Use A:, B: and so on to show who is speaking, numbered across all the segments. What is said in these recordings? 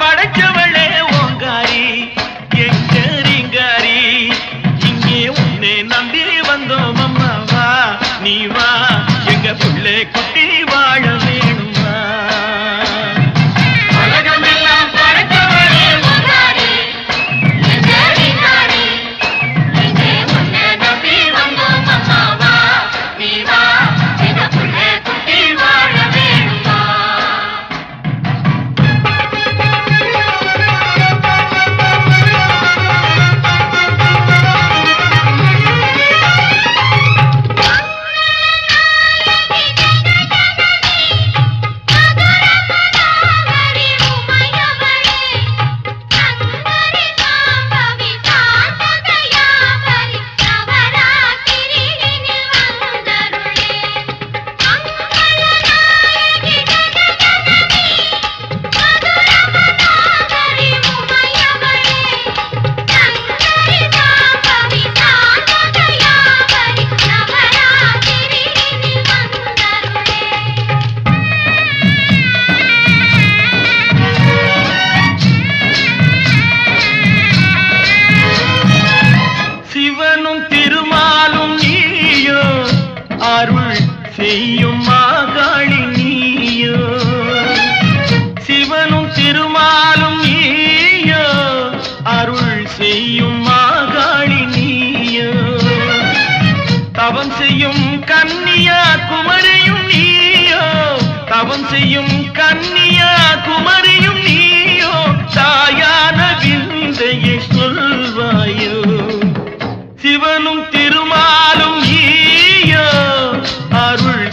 A: படைச்ச குமரியும் நீயோ தவம் செய்யும் கன்னியா குமரியும் நீயோ தாயான விந்தையை சொல்வாயோ. சிவனும் திருமாலும் ஈயோ அருள்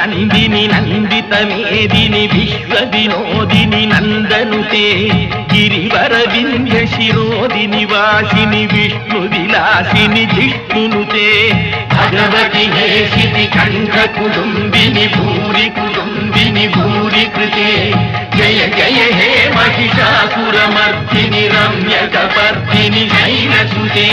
A: నందిని నందితమేదిని విశ్వ వినోదిని నందనుతే గిరివర వింధ్య శిరోదిని వాసిని విష్ణు విలాసిని జిష్ణునుతే భగవతి హేషితి కంఠ కుటుంబిని భూరి కుటుంబిని భూరి కృతే జయ జయ హే మహిషాసురమర్దిని రమ్య కపర్దిని శైలసుతే